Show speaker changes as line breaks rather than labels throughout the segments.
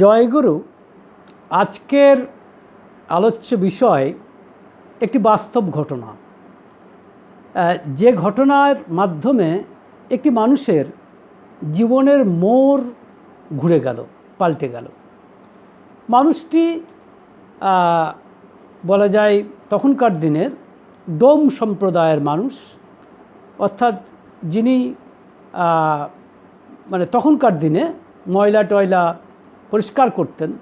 জয়গুরু আজকের আলোচ্য বিষয় একটি বাস্তব ঘটনা। যে ঘটনার মাধ্যমে একটি মানুষের জীবনের মোর ঘুরে গেল, পাল্টে গেল। মানুষটি বলা যায় তখনকার দিনের ডোম সম্প্রদায়ের মানুষ, অর্থাৎ যিনি মানে তখনকার দিনে ময়লা টয়লা পরিষ্কার করতেন,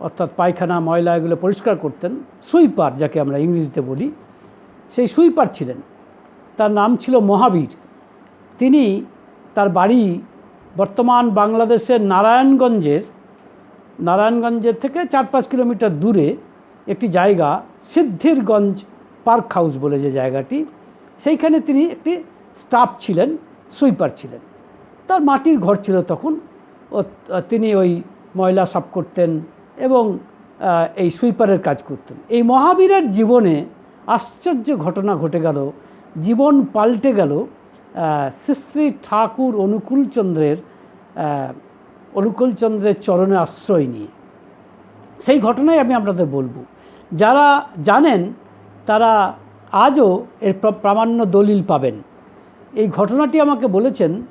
অর্থাৎ পায়খানা, ময়লা এগুলো পরিষ্কার করতেন। সুইপার, যাকে আমরা ইংরেজিতে বলি, সেই সুইপার ছিলেন। তার নাম ছিল মহাবীর। তিনি তার বাড়ি বর্তমান বাংলাদেশের নারায়ণগঞ্জের নারায়ণগঞ্জের থেকে চার পাঁচ কিলোমিটার দূরে একটি জায়গা, সিদ্ধিরগঞ্জ পার্ক হাউস বলে যে জায়গাটি, সেইখানে তিনি একটি স্টাফ ছিলেন, সুইপার ছিলেন। তার মাটির ঘর ছিল তখন, ও, তিনি ওই ময়লা সাফ করতেন এবং এই সুইপারের কাজ করতেন। এই মহাবীরের জীবনে আশ্চর্য ঘটনা ঘটে গেল। জীবন পাল্টে গেল। শ্রী ঠাকুর অনুকূলচন্দ্রের অনুকূলচন্দ্রের চরণে আশ্রয় নিয়ে। সেই ঘটনাই আমি আপনাদের বলব। যারা জানেন, তারা আজও এর প্রা- প্রামাণ্য দলিল পাবেন। এই ঘটনাটি আমাকে বলেছেন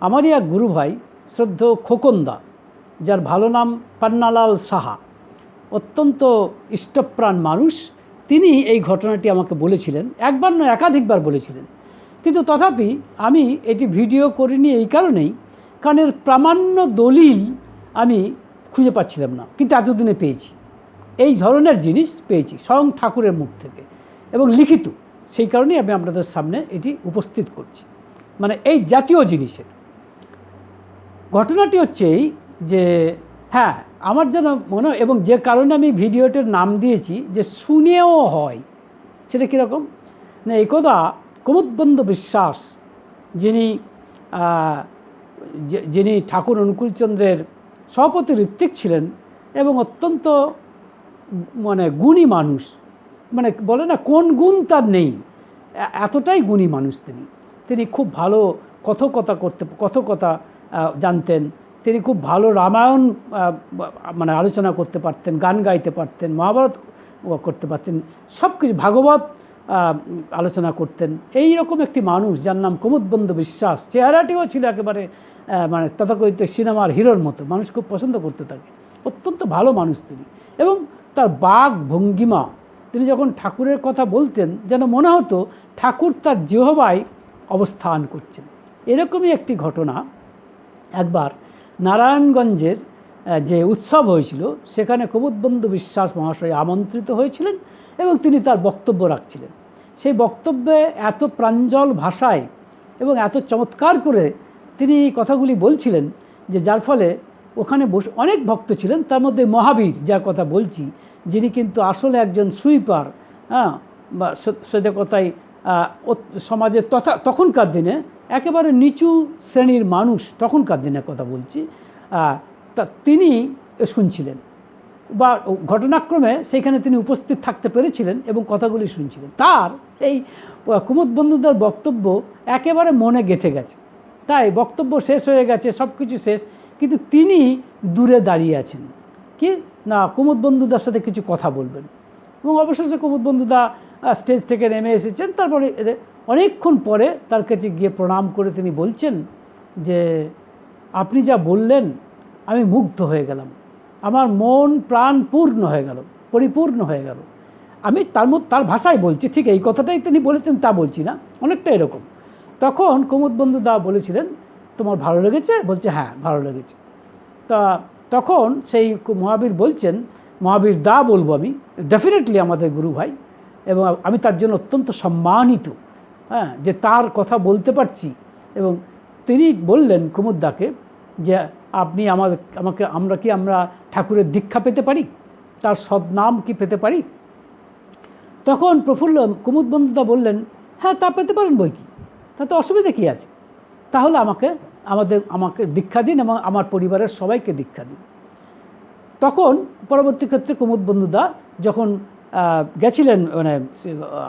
আমারই এক গুরু ভাই শ্রদ্ধ খোকন্দা। যার ভালো নাম পান্নালাল সাহা। অত্যন্ত ইষ্টপ্রাণ মানুষ। তিনি এই ঘটনাটি আমাকে বলেছিলেন, একবার নয়, একাধিকবার বলেছিলেন। কিন্তু তথাপি আমি এটি ভিডিও করিনি এই কারণেই, কারণ এর প্রামাণ্য দলিল আমি খুঁজে পাচ্ছিলাম না, কিন্তু এতদিনে পেয়েছি। এই ধরনের জিনিস পেয়েছি, স্বয়ং ঠাকুরের মুখ থেকে। এবং লিখিত, সেই কারণেই আমি আপনাদের সামনে এটি উপস্থিত করছি। মানে এই জাতীয় জিনিসের। ঘটনাটি হচ্ছে এই যে হ্যাঁ আমার যেন মনে এবং যে কারণে আমি ভিডিওটির নাম দিয়েছি যে শুনেও হয়। সেটা কীরকম? না, একদা কুমুদবন্ধ বিশ্বাস যিনি যিনি ঠাকুর অনুকূলচন্দ্রের সভাপতি ঋত্বিক ছিলেন এবং অত্যন্ত মানে গুণী মানুষ। মানে বলে না, কোন গুণ তার নেই। এতটাই গুণী মানুষ তিনি। তিনি খুব ভালো কথকতা করতে, কথকতা জানতেন। তিনি খুব ভালো রামায়ণ মানে আলোচনা করতে পারতেন, গান গাইতে পারতেন, মহাভারত করতে পারতেন সব কিছু ভাগবত আলোচনা করতেন। এই রকম একটি মানুষ যার নাম কুমুদবন্ধু বিশ্বাস, চেহারাটিও ছিল একেবারে মানে তথাকথিত সিনেমার হিরোর মতো, মানুষ খুব পছন্দ করতে থাকে অত্যন্ত ভালো মানুষ তিনি। এবং তার বাঘ ভঙ্গিমা, তিনি যখন ঠাকুরের কথা বলতেন, যেন মনে হতো ঠাকুর তার জেহবায় অবস্থান করছেন। এরকমই একটি ঘটনা একবার নারায়ণগঞ্জের যে উৎসব হয়েছিল, সেখানে কুমুদবন্ধু বিশ্বাস মহাশয় আমন্ত্রিত হয়েছিলেন এবং তিনি তার বক্তব্য রাখছিলেন। সেই বক্তব্যে এত প্রাঞ্জল ভাষায় এবং এত চমৎকার করে তিনি কথাগুলি বলছিলেন যে যার ফলে ওখানে বসে, অনেক ভক্ত ছিলেন, তার মধ্যে মহাবীর যার কথা বলছি, যিনি কিন্তু আসলে একজন সুইপার হ্যাঁ বা সে- সেটা কথাই সমাজের তথা, তখনকার দিনে একেবারে নিচু শ্রেণির মানুষ তখনকার দিনের কথা বলছি তা তিনি শুনছিলেন বা ঘটনাক্রমে সেইখানে তিনি উপস্থিত থাকতে পেরেছিলেন এবং কথাগুলি শুনছিলেন। তার এই কুমুদ বন্ধুদের বক্তব্য একেবারে মনে গেঁথে গেছে। তাই বক্তব্য শেষ হয়ে গেছে সব কিছু শেষ, কিন্তু তিনি দূরে দাঁড়িয়ে আছেন। কি? না, কুমুদ বন্ধুদার সাথে কিছু কথা বলবেন। এবং অবশেষে কুমুদ বন্ধুদা স্টেজ থেকে নেমে এসেছেন। তারপরে অনেকক্ষণ পরে তার কাছে গিয়ে প্রণাম করে তিনি বলছেন যে, আপনি যা বললেন, আমি মুগ্ধ হয়ে গেলাম। আমার মন প্রাণ পূর্ণ হয়ে গেল, পরিপূর্ণ হয়ে গেল। আমি তার মধ্যে তার ভাষায় বলছি, ঠিক এই কথাটাই তিনি বলেছেন, তা বলছি না। অনেকটা এরকম। তখন কুমুদ বন্ধু দা বলেছিলেন, তোমার ভালো লেগেছে? বলছে হ্যাঁ ভালো লেগেছে। তা তখন সেই মহাবীর বলছেন, মহাবীর দা বলব আমি ডেফিনেটলি আমাদের গুরু ভাই। এবং আমি তার জন্য অত্যন্ত সম্মানিত হ্যাঁ যে তার কথা বলতে পারছি। এবং তিনি বললেন কুমুদ্দাকে যে, আপনি আমার আমাকে, আমরা কি, আমরা ঠাকুরের দীক্ষা পেতে পারি? তার সদনাম কি পেতে পারি? তখন প্রফুল্ল কুমুদ বন্ধুদা বললেন হ্যাঁ তা পেতে পারেন বই কি? তাতে অসুবিধা কী আছে? তাহলে আমাকে, আমাদের, আমাকে দীক্ষা দিন এবং আমার পরিবারের সবাইকে দীক্ষা দিন। তখন পরবর্তী ক্ষেত্রে কুমুদ বন্ধুদা যখন গেছিলেন মানে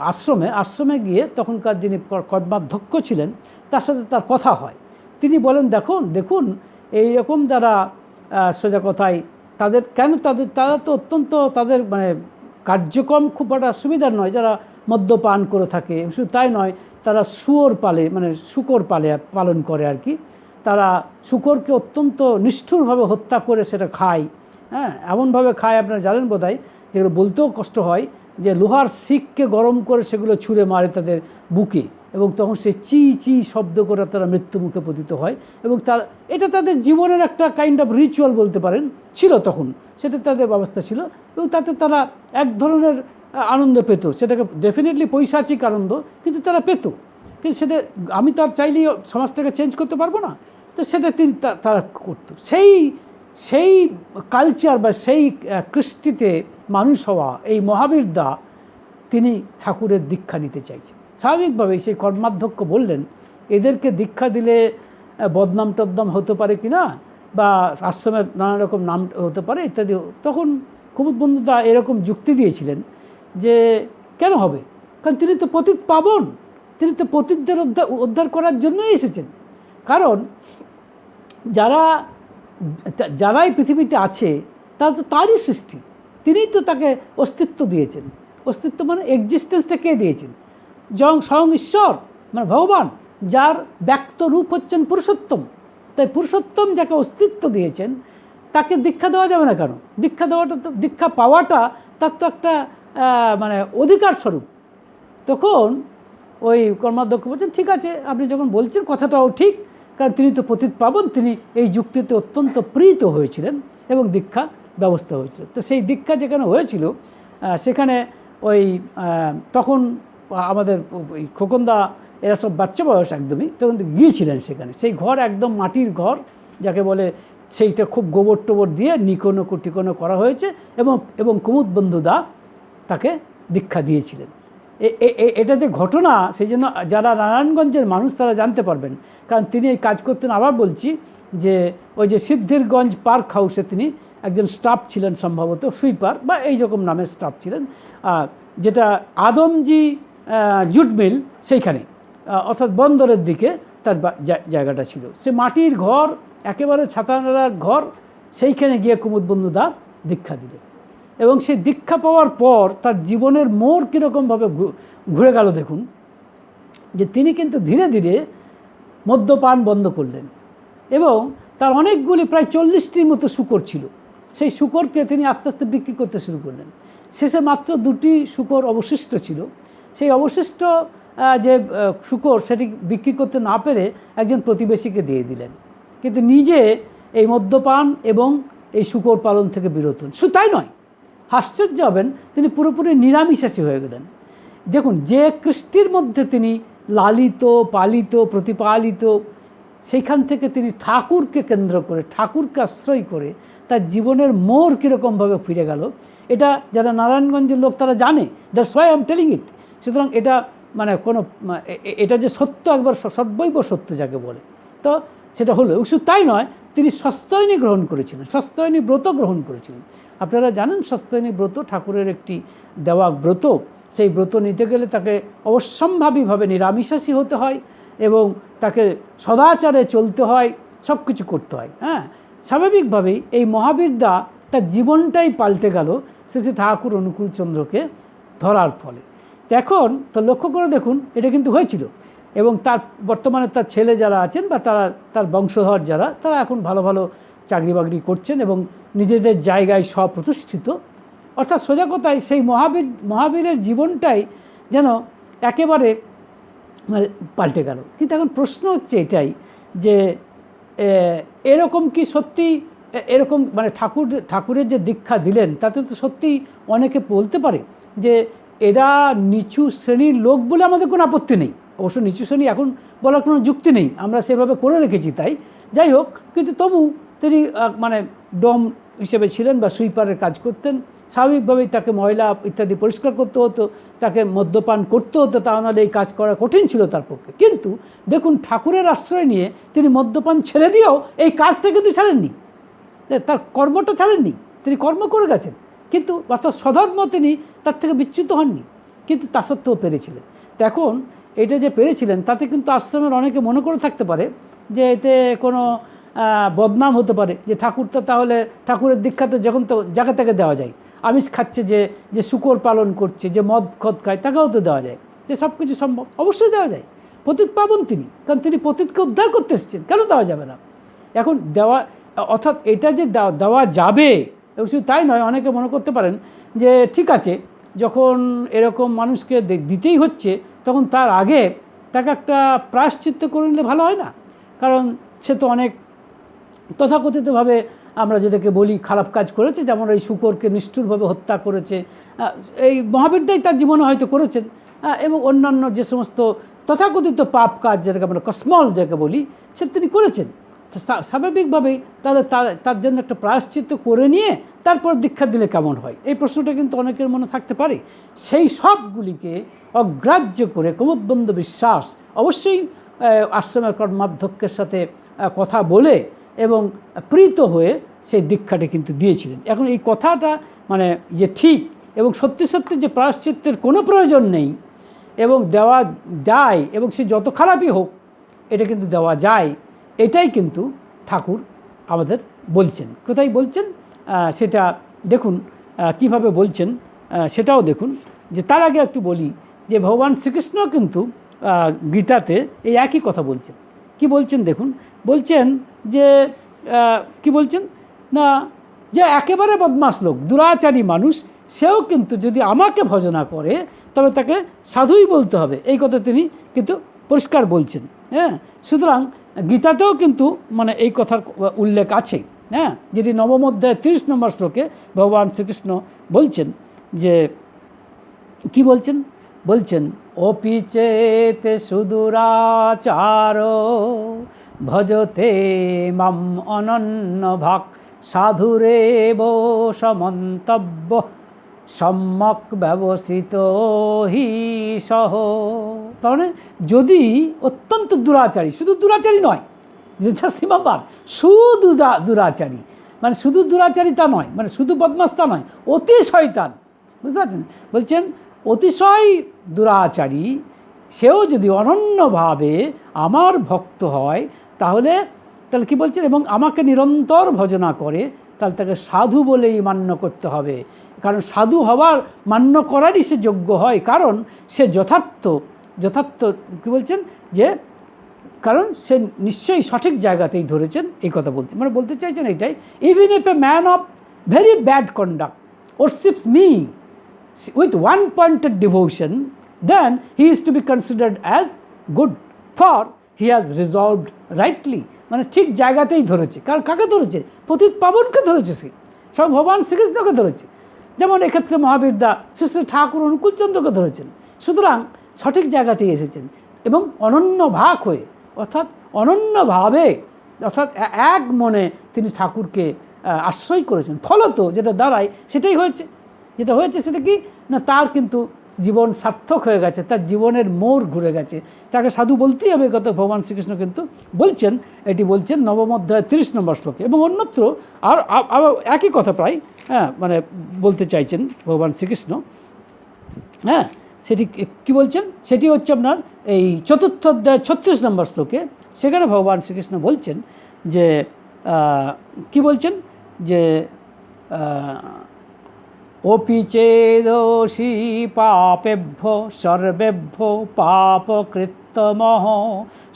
আশ্রমে আশ্রমে গিয়ে তখনকার যিনি কর্মাধ্যক্ষ ছিলেন, তার সাথে তার কথা হয়। তিনি বলেন, দেখুন দেখুন, এই রকম যারা সোজা কথায়, তাদের কেন তাদের, তারা তো অত্যন্ত তাদের মানে কার্যক্রম খুব একটা সুবিধার নয়। যারা মদ্যপান করে থাকে, শুধু তাই নয়, তারা শুয়োর পালে মানে শুকর পালে, পালন করে আর কি। তারা শুকরকে অত্যন্ত নিষ্ঠুরভাবে হত্যা করে সেটা খায়। হ্যাঁ এমনভাবে খায় আপনারা জানেন বোধ হয় যেগুলো বলতেও কষ্ট হয় যে লোহার শিককে গরম করে সেগুলো ছুঁড়ে মারে তাদের বুকে এবং তখন সে চি চি শব্দ করে তারা মৃত্যুমুখে পতিত হয় এবং তার, এটা তাদের জীবনের একটা কাইন্ড অফ রিচুয়াল বলতে পারেন, ছিল তখন। সেটা তাদের ব্যবস্থা ছিল এবং তাতে তারা এক ধরনের আনন্দ পেত। সেটাকে ডেফিনেটলি পৈশাচিক আনন্দ, কিন্তু তারা পেত। কিন্তু সেটা, আমি তো আর চাইলেই সমাজটাকে চেঞ্জ করতে পারব না। তো সেটা তিনি তারা করতো। সেই সেই কালচার বা সেই কৃষ্টিতে মানুষ হওয়া এই মহাবীর দা তিনি ঠাকুরের দীক্ষা নিতে চাইছেন। স্বাভাবিকভাবেই সেই কর্মাধ্যক্ষ বললেন, এদেরকে দীক্ষা দিলে বদনাম টদনাম হতে পারে কি না? বা আশ্রমের নানা রকম নাম হতে পারে ইত্যাদি। তখন কুমুদ বন্ধুদা এরকম যুক্তি দিয়েছিলেন যে, কেন হবে? কারণ তিনি তো পতীত পাবন। তিনি তো পতীতদের উদ্ধার করার জন্যই এসেছেন। কারণ যারা, যারাই পৃথিবীতে আছে, তারা তো তারই সৃষ্টি। তিনিই তো তাকে অস্তিত্ব দিয়েছেন। অস্তিত্ব মানে এক্সিস্টেন্সটা কে দিয়েছেন? জং স্বয়ং ঈশ্বর মানে ভগবান, যার ব্যক্ত রূপ হচ্ছেন পুরুষোত্তম। তাই পুরুষোত্তম যাকে অস্তিত্ব দিয়েছেন, তাকে দীক্ষা দেওয়া যাবে না কেন? দীক্ষা দেওয়াটা তো, দীক্ষা পাওয়াটা তার তো একটা মানে অধিকার স্বরূপ। তখন ওই কর্মাধ্যক্ষ বলছেন, ঠিক আছে, আপনি যখন বলছেন কথাটাও ঠিক, কারণ তিনি তো পতিত পাবন, তিনি এই যুক্তিতে অত্যন্ত প্রীত হয়েছিলেন এবং দীক্ষা ব্যবস্থা হয়েছিল। তো সেই দীক্ষা যেখানে হয়েছিল সেখানে ওই তখন আমাদের ওই খোকনদা, এরা সব বাচ্চা বয়স একদমই, তখন গিয়েছিলেন সেখানে। সেই ঘর একদম মাটির ঘর, যাকে বলে সেইটা খুব গোবর টোবর দিয়ে নিকোনো টিকোনো করা হয়েছে এবং এবং কুমুদ বন্ধুদা তাকে দীক্ষা দিয়েছিলেন। এটা যে ঘটনা, সেই জন্য যারা নারায়ণগঞ্জের মানুষ তারা জানতে পারবেন। কারণ তিনি এই কাজ করতেন, আবার বলছি যে, ওই যে সিদ্ধিরগঞ্জ পার্ক হাউসে তিনি একজন স্টাফ ছিলেন সম্ভবত, সুইপার, বা এই রকম নামের স্টাফ ছিলেন যেটা আদমজি জুট মিল সেইখানে অর্থাৎ বন্দরের দিকে তার জায়গাটা ছিল। সে মাটির ঘর, একেবারে ছাতানার ঘর, সেইখানে গিয়ে কুমুদ বন্ধুদা দীক্ষা দিলেন এবং সেই দীক্ষা পাওয়ার পর তার জীবনের মোড় কীরকমভাবে ঘুরে গেল দেখুন, যে তিনি কিন্তু ধীরে ধীরে মদ্যপান বন্ধ করলেন। এবং তার অনেকগুলি, প্রায় চল্লিশটির মতো শুকর ছিল। সেই শুকরকে তিনি আস্তে আস্তে বিক্রি করতে শুরু করলেন। শেষে মাত্র দুটি শুকর অবশিষ্ট ছিল। সেই অবশিষ্ট যে শুকর সেটি বিক্রি করতে না পেরে একজন প্রতিবেশীকে দিয়ে দিলেন। কিন্তু নিজে এই মদ্যপান এবং এই শুকর পালন থেকে বিরত শুধু তাই নয়, আশ্চর্য হবেন, তিনি পুরোপুরি নিরামিষাসী হয়ে গেলেন। দেখুন, যে কৃষ্টির মধ্যে তিনি লালিত, পালিত, প্রতিপালিত, সেইখান থেকে তিনি ঠাকুরকে কেন্দ্র করে, ঠাকুরকে আশ্রয় করে তার জীবনের মোড় কীরকমভাবে ফিরে গেল, এটা যারা নারায়ণগঞ্জের লোক তারা জানে that's why am telling it সুতরাং এটা মানে কোনো এটা যে সত্য একবার সদ্বৈব সত্য যাকে বলে। তো সেটা হলো শুধু তাই নয়, তিনি সস্তয়নী গ্রহণ করেছিলেন সস্তয়নী ব্রত গ্রহণ করেছিলেন। আপনারা জানেন সস্তয়নী ব্রত ঠাকুরের একটি দেওয়া ব্রত, সেই ব্রত নিতে গেলে তাকে অবশ্যম্ভাবীভাবে নিরামিষাসী হতে হয় এবং তাকে সদাচারে চলতে হয় সব কিছু করতে হয় হ্যাঁ? স্বাভাবিকভাবেই এই মহাবিদ্যা তার জীবনটাই পাল্টে গেল শ্রী ঠাকুর অনুকূলচন্দ্রকে ধরার ফলে। এখন তো লক্ষ্য করে দেখুন, এটা কিন্তু হয়েছিল এবং তার বর্তমানে তার ছেলে যারা আছেন বা তারা, তার বংশধর যারা, তারা এখন ভালো ভালো চাকরি বাকরি করছেন এবং নিজেদের জায়গায় স্বপ্রতিষ্ঠিত। অর্থাৎ সোজা কথায় সেই মহাবীর, মহাবীরের জীবনটাই যেন একেবারে মানে পাল্টে গেল। কিন্তু এখন প্রশ্ন হচ্ছে এটাই যে এরকম কি সত্যি এরকম মানে ঠাকুর, ঠাকুরের যে দীক্ষা দিলেন, তাতে তো সত্যি অনেকে বলতে পারে যে এরা নিচু শ্রেণির লোক বলে আমাদের কোনো আপত্তি নেই। অবশ্য নিচু শ্রেণি এখন বলার কোনো যুক্তি নেই, আমরা সেভাবে করে রেখেছি তাই। যাই হোক, কিন্তু তবু তিনি মানে ডম হিসেবে ছিলেন বা সুইপারের কাজ করতেন। স্বাভাবিকভাবেই তাকে ময়লা ইত্যাদি পরিষ্কার করতে হতো, তাকে মদ্যপান করতে হতো, তা নাহলে এই কাজ করা কঠিন ছিল তার পক্ষে। কিন্তু দেখুন, ঠাকুরের আশ্রয় নিয়ে তিনি মদ্যপান ছেড়ে দিয়েও এই কাজটা কিন্তু ছাড়েননি। তার কর্মটা ছাড়েননি। তিনি কর্ম করে গেছেন। কিন্তু অর্থাৎ স্বধর্ম তিনি তার থেকে বিচ্যুত হননি। কিন্তু তা সত্ত্বেও পেরেছিলেন। এখন এটা যে পেরেছিলেন, তাতে কিন্তু আশ্রমের অনেকে মনে করে থাকতে পারে যে এতে কোনো বদনাম হতে পারে। যে ঠাকুরটা তাহলে ঠাকুরের দীক্ষা তো যখন তো জায়গা থেকে দেওয়া যায়। আমিষ খাচ্ছে যে যে শুকর পালন করছে, যে মদ খদ খায়, তাকেও তো দেওয়া যায়। যে সব কিছু সম্ভব, অবশ্যই দেওয়া যায়। পতিত পাবন তিনি, কারণ তিনি পতিতকে উদ্ধার করতে এসেছেন, কেন দেওয়া যাবে না? এখন দেওয়া, অর্থাৎ এটা যে দেওয়া- যাবে, এবং শুধু তাই নয়, অনেকে মনে করতে পারেন যে, ঠিক আছে, যখন এরকম মানুষকে দিতেই হচ্ছে, তখন তার আগে তাকে একটা প্রায়শ্চিত্ত করে নিলে ভালো হয় না। কারণ সে তো অনেক তথাকথিতভাবে আমরা যেটাকে বলি খারাপ কাজ করেছে, যেমন এই শুকরকে নিষ্ঠুরভাবে হত্যা করেছে এই মহাবীরদাই তার জীবনে হয়তো করেছেন এবং অন্যান্য যে সমস্ত তথাকথিত পাপ কাজ যেটাকে আমরা কসমল যাকে বলি, সে তিনি করেছেন। স্বাভাবিকভাবেই তাদের, তার- জন্য একটা প্রায়শ্চিত্ত করে নিয়ে তারপর দীক্ষা দিলে কেমন হয়? এই প্রশ্নটা কিন্তু অনেকের মনে থাকতে পারে। সেই সবগুলিকে অগ্রাহ্য করে কুমুদবন্ধ বিশ্বাস অবশ্যই আশ্রমের কর্মাধ্যক্ষের সাথে কথা বলে এবং প্রীত হয়ে সেই দীক্ষাটি কিন্তু দিয়েছিলেন। এখন এই কথাটা মানে যে ঠিক এবং সত্যি সত্যি যে প্রায়শ্চিত্তের কোনো প্রয়োজন নেই এবং দেওয়া যায় এবং সে যত খারাপই হোক, এটা কিন্তু দেওয়া যায়, এটাই কিন্তু ঠাকুর আমাদের বলছেন। কোথায় বলছেন? সেটা দেখুন কীভাবে বলছেন সেটাও দেখুন। যে তার আগে একটু বলি যে ভগবান শ্রীকৃষ্ণ কিন্তু গীতাতে এই একই কথা বলছেন। কি বলছেন দেখুন, বলছেন যে কি বলছেন? না, যে একেবারে বদমাস লোক, দুরাচারী মানুষ, সেও কিন্তু যদি আমাকে ভজনা করে তবে তাকে সাধুই বলতে হবে। এই কথা তিনি কিন্তু পরিষ্কার বলছেন হ্যাঁ? সুতরাং গীতাতেও কিন্তু মানে এই কথার উল্লেখ আছে হ্যাঁ? যদি নবম অধ্যায় তিরিশ নম্বর শ্লোকে ভগবান শ্রীকৃষ্ণ বলছেন যে, কি বলছেন? বলছেন অপি চেত সুদূরাচার, ভজতে মাম অনন্য ভাগ সাধুরেব সমন্তব্য, সম্যক ব্যবসিত হি সহ। তাহলে যদি অত্যন্ত দুরাচারী, শুধু দুরাচারী নয় জাস্ট রিমাম্বার শুধু দুরাচারী মানে শুধু দুরাচারী তা নয় মানে শুধু বদমাস তা নয়, অতি শয়তান, বুঝতে পারছেন? বলছেন অতিশয় দুরাচারী, সেও যদি অনন্যভাবে আমার ভক্ত হয়, তাহলে তাহলে কী বলছেন? এবং আমাকে নিরন্তর ভজনা করে, তাহলে তাকে সাধু বলেই মান্য করতে হবে। কারণ সাধু হওয়ার, মান্য করারই সে যোগ্য হয়। কারণ সে যথার্থ যথার্থ কী বলছেন? যে, কারণ সে নিশ্চয়ই সঠিক জায়গাতেই ধরেছেন, এই কথা বলতে। মানে বলতে চাইছেন এটাই even if a man of very bad conduct worships me with one pointed devotion, then he is to be considered as good, for he has resolved rightly. মানে ঠিক জায়গাতেই ধরেছে কারণ কাকে ধরেছে? পতিত পাবনকে ধরেছে সে সব ভগবান শ্রীকৃষ্ণকে ধরেছে। যেমন এক্ষেত্রে মহাবীর দা শ্রী ঠাকুর অনুকূলচন্দ্রকে ধরেছেন। সুতরাং সঠিক জায়গাতেই এসেছেন এবং অনন্য ভাগ হয়ে অর্থাৎ অনন্যভাবে অর্থাৎ এক মনে তিনি ঠাকুরকে আশ্রয় করেছেন। ফলত যেটা দাঁড়ায় সেটাই হয়েছে। যেটা হয়েছে সেটা কি? না, তার কিন্তু জীবন সার্থক হয়ে গেছে, তার জীবনের মোড় ঘুরে গেছে। তাকে সাধু বলতেই হবে কত ভগবান শ্রীকৃষ্ণ কিন্তু বলছেন, এটি বলছেন নবম অধ্যায় তিরিশ নম্বর শ্লোকে। এবং অন্যত্র আর একই কথা প্রায় হ্যাঁ মানে বলতে চাইছেন ভগবান শ্রীকৃষ্ণ। হ্যাঁ সেটি কি- বলছেন? সেটি হচ্ছে আপনার এই চতুর্থ অধ্যায় ছত্রিশ নম্বর শ্লোকে। সেখানে ভগবান শ্রীকৃষ্ণ বলছেন যে কি বলছেন? যে অপি চেদোষী পাপেভ্য সর্বেভ্য পাপকৃত্তমহ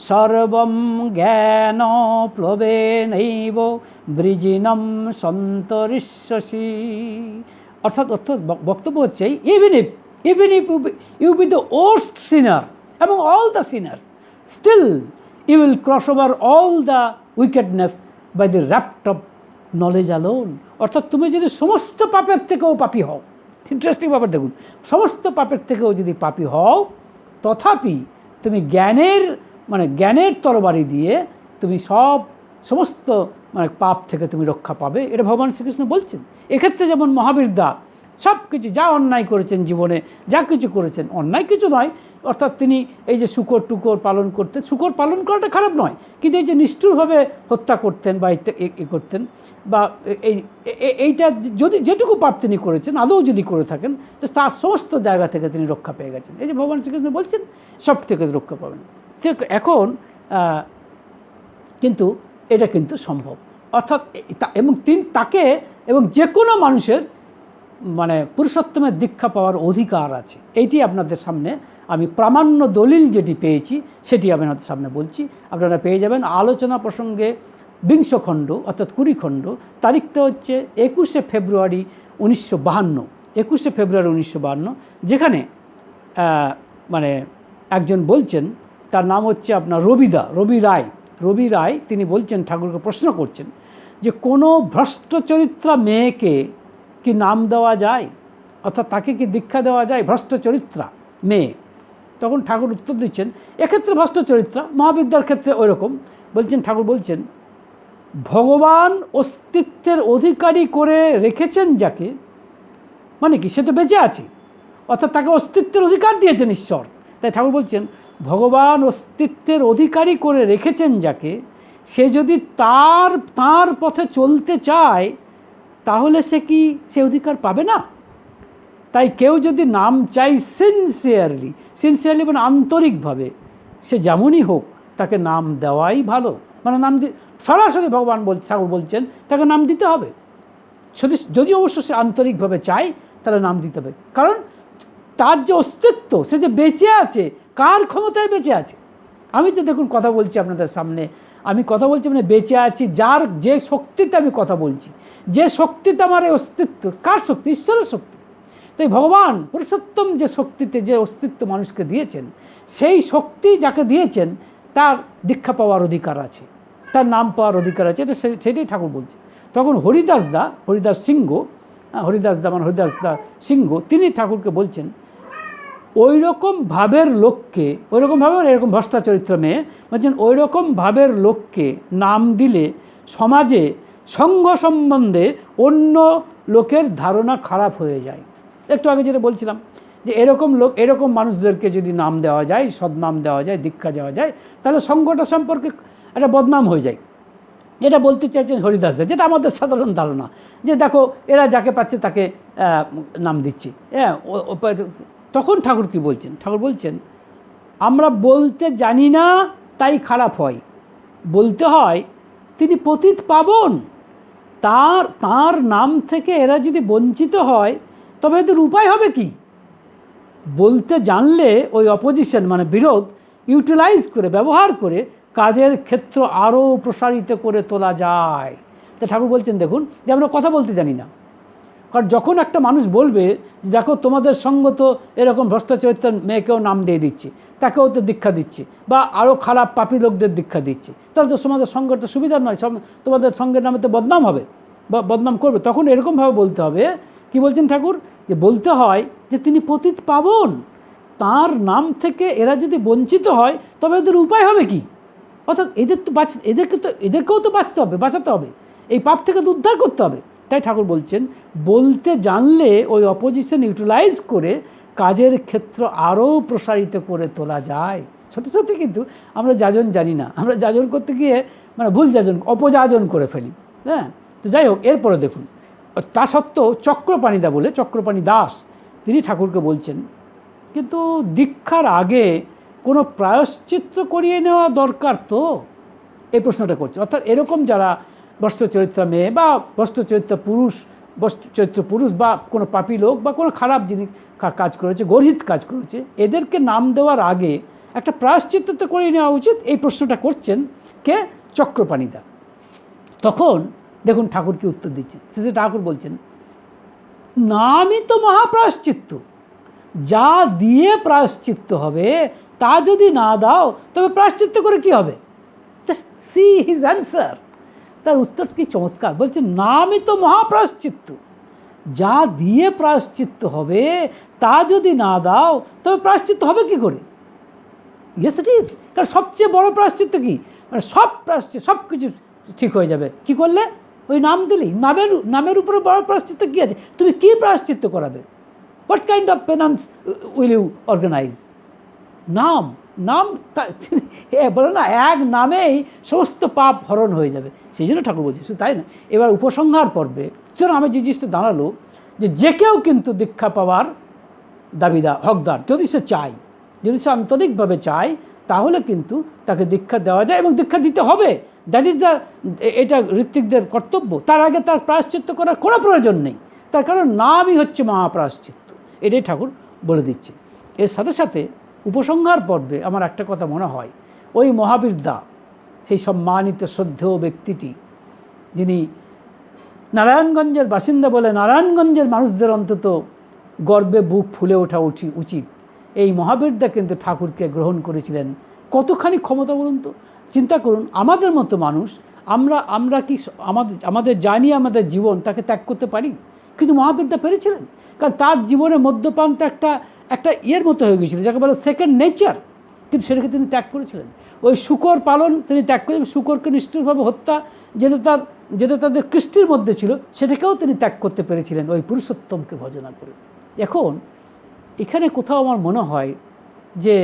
সর্বম জ্ঞান প্লবেনৈব বৃজিনম সন্তরিষ্যসি অর্থাৎ অর্থাৎ বক- বক্তব্য হচ্ছে even if even if you be the worst sinner এবং all the sinners still you will cross over all the wickedness by the rapt knowledge alone অর্থাৎ তুমি যদি সমস্ত পাপের থেকেও পাপি হও ইন্টারেস্টিং ব্যাপার দেখুন, সমস্ত পাপের থেকেও যদি পাপি হও, তথাপি তুমি জ্ঞানের মানে জ্ঞানের তরবারি দিয়ে তুমি সব, সমস্ত মানে পাপ থেকে তুমি রক্ষা পাবে, এটা ভগবান শ্রীকৃষ্ণ বলছেন। এক্ষেত্রে যেমন মহাবীর দা সব কিছু, যা অন্যায় করেছেন জীবনে, যা কিছু করেছেন, অন্যায় কিছু নয়। অর্থাৎ তিনি এই যে শুকর টুকর পালন করতেন, শুকর পালন করাটা খারাপ নয়, কিন্তু এই যে নিষ্ঠুরভাবে হত্যা করতেন বা এ- করতেন বা এই এইটা যদি যেটুকু পাপ তিনি করেছেন, আদৌ যদি করে থাকেন, তো তার সমস্ত জায়গা থেকে তিনি রক্ষা পেয়ে গেছেন। এই যে ভগবান শ্রীকৃষ্ণ বলছেন, সব থেকে রক্ষা পাবেন। ঠিক এখন কিন্তু এটা কিন্তু সম্ভব। অর্থাৎ এবং তিনি, তাকে এবং যে কোনো মানুষের মানে পুরুষোত্তমের দীক্ষা পাওয়ার অধিকার আছে। এইটি আপনাদের সামনে আমি প্রামাণ্য দলিল যেটি পেয়েছি, সেটি আপনাদের সামনে বলছি। আপনারা পেয়ে যাবেন আলোচনা প্রসঙ্গে বিংশ খণ্ড অর্থাৎ কুড়ি খণ্ড তারিখটা হচ্ছে একুশে ফেব্রুয়ারি উনিশশো বাহান্ন। একুশে ফেব্রুয়ারি উনিশশো বাহান্ন, যেখানে মানে একজন বলছেন, তার নাম হচ্ছে আপনার রবিদা, রবি রায়। রবি রায়, তিনি বলছেন, ঠাকুরকে প্রশ্ন করছেন যে, কোনো ভ্রষ্ট চরিত্রা মেয়েকে কি নাম দেওয়া যায়, অর্থাৎ তাকে কি দীক্ষা দেওয়া যায় ভ্রষ্ট চরিত্রা মেয়ে। তখন ঠাকুর উত্তর দিচ্ছেন, এক্ষেত্রে ভ্রষ্ট চরিত্রা মহাবিদ্যার ক্ষেত্রে ওই রকম বলছেন, ঠাকুর বলছেন, ভগবান অস্তিত্বের অধিকারী করে রেখেছেন যাকে মানে কি, সে তো বেঁচে আছে, অর্থাৎ তাকে অস্তিত্বের অধিকার দিয়েছেন ঈশ্বর। তাই ঠাকুর বলছেন, ভগবান অস্তিত্বের অধিকারী করে রেখেছেন যাকে, সে যদি তার তার পথে চলতে চায় তাহলে সে কি সে অধিকার পাবে না? তাই কেউ যদি নাম চাই সিনসিয়ারলি সিনসিয়ারলি মানে আন্তরিকভাবে, সে যেমনই হোক তাকে নাম দেওয়াই ভালো। মানে নাম দি, সরাসরি ভগবান বল, ঠাকুর বলছেন, তাকে নাম দিতে হবে। যদি যদি অবশ্য সে আন্তরিকভাবে চায়, তাহলে নাম দিতে হবে। কারণ তার যে অস্তিত্ব, সে যে বেঁচে আছে, কার ক্ষমতায় বেঁচে আছে? আমি তো দেখুন কথা বলছি আপনাদের সামনে আমি কথা বলছি মানে বেঁচে আছি যার যে শক্তিতে আমি কথা বলছি যে শক্তিতে আমার এই অস্তিত্ব কার শক্তি? ঈশ্বরের শক্তি। তাই ভগবান পুরুষোত্তম যে শক্তিতে যে অস্তিত্ব মানুষকে দিয়েছেন সেই শক্তি যাকে দিয়েছেন তার দীক্ষা পাওয়ার অধিকার আছে। তার নাম পাওয়ার অধিকার আছে এটা সেটাই ঠাকুর বলছে। তখন হরিদাস দা হরিদাস সিংহ হ্যাঁ, হরিদাস দা মানে হরিদাস দা সিংহ তিনি ঠাকুরকে বলছেন ওই রকম ভাবের লোককে ওই রকম ভাবে এরকম ভ্রষ্টা চরিত্র মেয়ে, বলছেন ওই রকম ভাবের লোককে নাম দিলে সমাজে সঙ্গ সম্বন্ধে অন্য লোকের ধারণা খারাপ হয়ে যায়। একটু আগে যেটা বলছিলাম যে এরকম লোক, এরকম মানুষদেরকে যদি নাম দেওয়া যায়, সদনাম দেওয়া যায়, দীক্ষা দেওয়া যায়, তাহলে সঙ্গটা সম্পর্কে একটা বদনাম হয়ে যায়। এটা বলতে চাইছেন হরিদাসদের যেটা আমাদের সাধারণ ধারণা। যে দেখো, এরা যাকে পাচ্ছে তাকে নাম দিচ্ছি। হ্যাঁ তখন ঠাকুর কি বলছেন? ঠাকুর বলছেন, আমরা বলতে জানি না, তাই খারাপ হয়। বলতে হয়, তিনি পতিত পাবন। তার তার নাম থেকে এরা যদি বঞ্চিত হয়, তবে এদের উপায় হবে কি? বলতে জানলে ওই অপোজিশন মানে বিরোধ ইউটিলাইজ করে, ব্যবহার করে কাজের ক্ষেত্র আরও প্রসারিত করে তোলা যায়। তা ঠাকুর বলছেন, দেখুন, যে আমরা কথা বলতে জানি না কারণ যখন একটা মানুষ বলবে দেখো তোমাদের সঙ্গ তো এরকম ভ্রষ্টাচরিত্রের মেয়েকেও নাম দিয়ে দিচ্ছে, তাকেও তো দীক্ষা দিচ্ছে, বা আরও খারাপ পাপি লোকদের দীক্ষা দিচ্ছে, তাহলে তো তোমাদের সঙ্গটা সুবিধা নয় তোমাদের সঙ্গের নামে তো বদনাম হবে, বা বদনাম করবে। তখন এরকমভাবে বলতে হবে, কি বলছেন ঠাকুর? যে বলতে হয় যে তিনি পতিত পাবন, তার নাম থেকে এরা যদি বঞ্চিত হয়, তবে এদের উপায় হবে কি? অর্থাৎ এদের তো বাঁচ এদেরকে তো, এদেরকেও তো বাঁচতে হবে, বাঁচাতে হবে, এই পাপ থেকে তো উদ্ধার করতে হবে। তাই ঠাকুর বলছেন, বলতে জানলে ওই অপোজিশন ইউটিলাইজ করে কাজের ক্ষেত্র আরও প্রসারিত করে তোলা যায়। সত্যি সত্যি কিন্তু আমরা যাজন জানি না। আমরা যাজন করতে গিয়ে মানে ভুল যাজন, অপযাজন করে ফেলি। হ্যাঁ? তো যাই হোক, এরপরে দেখুন। তা সত্ত্বেও চক্রপাণিদা বলে, চক্রপাণি দাস, তিনি ঠাকুরকে বলছেন, কিন্তু দীক্ষার আগে কোনো প্রায়শ্চিত্ত করিয়ে নেওয়া দরকার তো? এই প্রশ্নটা করছে। অর্থাৎ এরকম যারা বস্ত্র চরিত্র মেয়ে বা বস্ত্র চরিত্র পুরুষ চরিত্র পুরুষ বা কোনো পাপি লোক বা কোনো খারাপ জিনিস কাজ করেছে, গর্হিত কাজ করেছে, এদেরকে নাম দেওয়ার আগে একটা প্রায়শ্চিত্ত তো করিয়ে নেওয়া উচিত এই প্রশ্নটা করছেন কে? চক্রপাণিদা। তখন দেখুন ঠাকুর কি উত্তর দিচ্ছেন শেষে ঠাকুর বলছেন, নামই তো মহাপ্রায়শ্চিত্ত। যা দিয়ে প্রায়শ্চিত্ত হবে, তা যদি না দাও, তবে প্রায়শ্চিত্ত করে কি হবে? সি হিজ অ্যান্সার তার উত্তর কি চমৎকার? বলছে, নামই তো মহাপ্রায়শ্চিত্ত। যা দিয়ে প্রায়শ্চিত্ত হবে, তা যদি না দাও, তবে প্রায়শ্চিত্ত হবে কি করে? ইয়েস ইট ইজ কারণ সবচেয়ে বড় প্রায়শ্চিত্ত কি? মানে সব প্রায়শ্চিত সব কিছু ঠিক হয়ে যাবে। কি করলে? ওই নাম দিলেই। নামের নামের উপরে বড় প্রায়শ্চিত্ত কী আছে? তুমি কী প্রায়শ্চিত্ত করাবে? What kind of penance will you organise নাম। নাম বলে না, এক নামেই সমস্ত পাপ হরণ হয়ে যাবে। সেই জন্য ঠাকুর বলছি, শুধু তাই না, এবার উপসংহার পর্বে সুতরাং আমি যে জিনিসটা দাঁড়াল, যে যে কেউ কিন্তু দীক্ষা পাওয়ার দাবিদার হকদার, যদি সে চায়, যদি সে আন্তরিকভাবে চায়, তাহলে কিন্তু তাকে দীক্ষা দেওয়া যায় এবং দীক্ষা দিতে হবে। দ্যাট ইজ দ্য এটা ঋত্বিকদের কর্তব্য। তার আগে তার প্রায়শ্চিত্ত করার কোনো প্রয়োজন নেই। তার কারণ নামই হচ্ছে মহাপ্রায়শ্চিত্ত। এটাই ঠাকুর বলে দিচ্ছে। এর সাথে সাথে উপসংহার পর্বে আমার একটা কথা মনে হয়। ওই মহাবীর দা সেই সম্মানিত, শ্রদ্ধেয় ব্যক্তিটি, যিনি নারায়ণগঞ্জের বাসিন্দা বলে নারায়ণগঞ্জের মানুষদের অন্তত গর্বে বুক ফুলে ওঠা উচিত। এই মহাবীরদা কিন্তু ঠাকুরকে গ্রহণ করেছিলেন। কতখানি ক্ষমতা বলুন তো? চিন্তা করুন, আমাদের মতো মানুষ, আমরা আমরা কি আমাদের আমাদের জানি, আমাদের জীবন, তাকে ত্যাগ করতে পারি? কিন্তু মহাবীরদা পেরেছিলেন? কারণ তার জীবনে মদ্যপান তো একটা একটা ইয়ের মতো হয়ে গিয়েছিল, যাকে বলে সেকেন্ড নেচার কিন্তু সেটাকে তিনি ত্যাগ করেছিলেন। ওই শুকর পালন তিনি ত্যাগ করেছিলেন শুকরকে নিষ্ঠুরভাবে হত্যা যেটা তার যেটা তাদের কৃষ্টির মধ্যে ছিল, সেটাকেও তিনি ত্যাগ করতে পেরেছিলেন ওই পুরুষোত্তমকে ভজনা করে। এখন, এখানে কোথাও আমার মনে হয় যে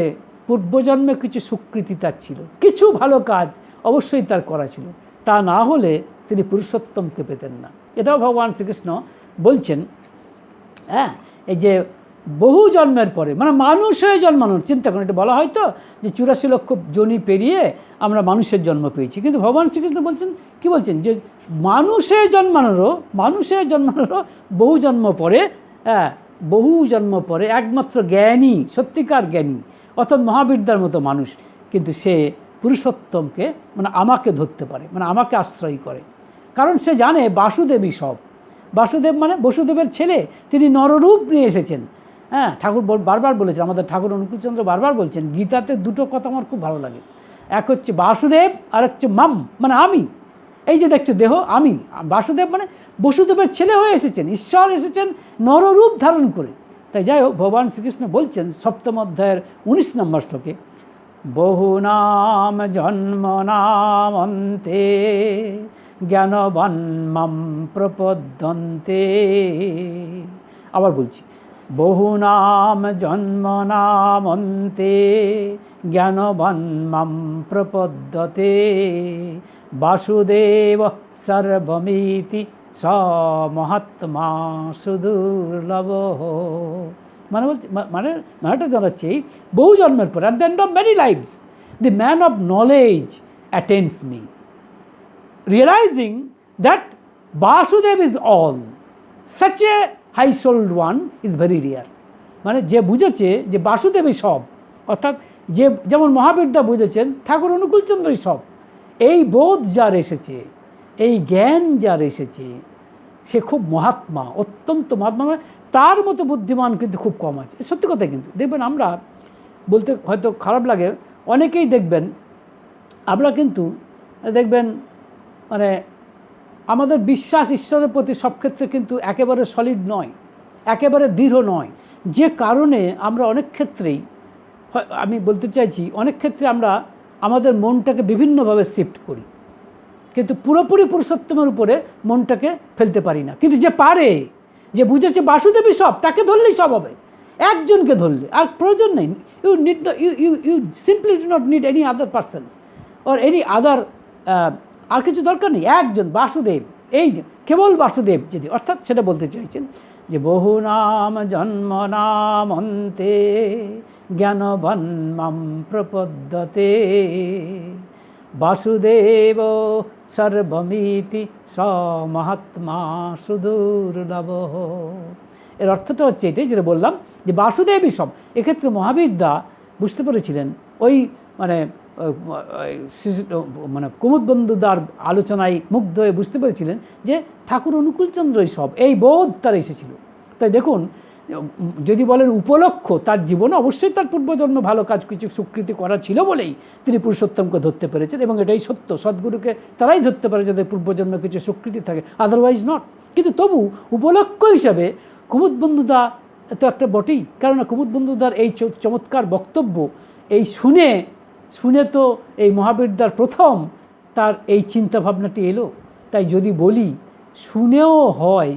পূর্বজন্মে কিছু স্বীকৃতি তার ছিল, কিছু ভালো কাজ অবশ্যই তার করা ছিল, তা না হলে তিনি পুরুষোত্তমকে পেতেন না। এটাও ভগবান শ্রীকৃষ্ণ বলছেন হ্যাঁ এই যে বহু জন্মের পরে মানে মানুষ হয়ে জন্মানোর, চিন্তা করুন, এটা বলা হয় তো যে চুরাশি লক্ষ জনি পেরিয়ে আমরা মানুষের জন্ম পেয়েছি। কিন্তু ভগবান শ্রীকৃষ্ণ বলছেন, কি বলছেন? যে মানুষে জন্মানোরও মানুষে জন্মানোরও বহু জন্ম পরে হ্যাঁ বহু জন্ম পরে একমাত্র জ্ঞানী, সত্যিকার জ্ঞানী, অর্থাৎ মহাবিদ্যার মতো মানুষ, কিন্তু সে পুরুষোত্তমকে মানে আমাকে ধরতে পারে মানে আমাকে আশ্রয় করে। কারণ সে জানে বাসুদেবই সব। বাসুদেব মানে বসুদেবের ছেলে, তিনি নররূপ নিয়ে এসেছেন। হ্যাঁ ঠাকুর বারবার বলেছেন, আমাদের ঠাকুর অনুকূলচন্দ্র বারবার বলছেন, গীতাতে দুটো কথা আমার খুব ভালো লাগে। এক হচ্ছে বাসুদেব, আর হচ্ছে মাম মানে আমি। এই যে দেখছ দেহ, আমি। বাসুদেব মানে বসুদেবের ছেলে হয়ে এসেছেন, ঈশ্বর এসেছেন নররূপ ধারণ করে। তাই যাই হোক, ভগবান শ্রীকৃষ্ণ বলছেন সপ্তম অধ্যায়ের উনিশ নম্বর শ্লোকে, বহু নাম জন্ম নাম অন্তে জ্ঞানবান মাম প্রপদ্যন্তে। আবার বলছি বহু নাম জন্ম নাম অন্তে জ্ঞানবান মাম প্রপদ্যতে বাসুদেব সর্বমিতি স মহাত্মা সুদুর্লভ মানে বলছে মানে মানেটা জানাচ্ছে বহু জন্মের পর at the end of many lifes the man of knowledge attends me realizing that Vasudev is all. Such a high souled one is very rare. মানে যে বুঝেছে যে বাসুদেবই সব, অর্থাৎ যে, যেমন মহাবীরদা বুঝেছেন, ঠাকুর অনুকূলচন্দ্রই সব। এই বোধ যার এসেছে, এই জ্ঞান যার এসেছে, সে খুব মহাত্মা, অত্যন্ত মহাত্মা। মানে তার মতো বুদ্ধিমান কিন্তু খুব কম আছে। সত্যি কথা কিন্তু, দেখবেন আমরা বলতে হয়তো খারাপ লাগে, অনেকেই দেখবেন, আমরা কিন্তু দেখবেন মানে আমাদের বিশ্বাস ঈশ্বরের প্রতি সব ক্ষেত্রে কিন্তু একেবারে সলিড নয়, একেবারে দৃঢ় নয়। যে কারণে আমরা অনেক ক্ষেত্রেই আমি বলতে চাইছি, অনেক ক্ষেত্রে আমরা আমাদের মনটাকে বিভিন্নভাবে শিফট করি। কিন্তু পুরোপুরি পুরুষোত্তমের উপরে মনটাকে ফেলতে পারি না। কিন্তু যে পারে, যে বুঝেছে বাসুদেবী সব, তাকে ধরলেই সব হবে। একজনকে ধরলে, আর প্রয়োজন নেই। You need you you you simply do not need any other persons or any other আর কিছু দরকার নেই। একজন বাসুদেব, এই কেবল বাসুদেব যদি, অর্থাৎ সেটা বলতে চাইছেন যে, বহু নাম, জন্ম নাম অন্তে জ্ঞানবান মাম প্রপদ্যতে, বাসুদেব সর্বমিতি স মহাত্মা সুদূর্লভ। এর অর্থটা হচ্ছে এটাই যেটা বললাম যে, বাসুদেবই সব। এক্ষেত্রে মহাবীরদা বুঝতে পেরেছিলেন, ওই মানে মানে কুমুদবন্ধুদার আলোচনায় মুগ্ধ হয়ে বুঝতে পেরেছিলেন যে ঠাকুর অনুকূলচন্দ্রই সব, এই বোধ তার এসেছিল। তাই দেখুন, যদি বলেন উপলক্ষ, তার জীবনে অবশ্যই তার পূর্বজন্ম ভালো কাজ কিছু স্বীকৃতি করা ছিল বলেই তিনি পুরুষোত্তমকে ধরতে পেরেছেন এবং এটাই সত্য, সদ্গুরুকে তারাই ধরতে পারে যাদের পূর্বজন্মে কিছু স্বীকৃতি থাকে আদারওয়াইজ নট কিন্তু তবু উপলক্ষ হিসাবে কুমুদ বন্ধুদা তো একটা বটেই, কেননা কুমুদ বন্ধুদার এই চমৎকার বক্তব্য, এই শুনে শুনে তো এই মহাবিদ্যার প্রথম তার এই চিন্তা ভাবনাটি এলো। তাই যদি বলি, শুনেও হয়,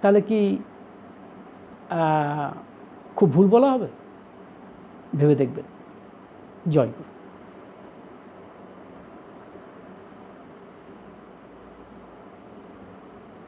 তাহলে কি খুব ভুল বলা হবে? ভেবে দেখবেন। জয়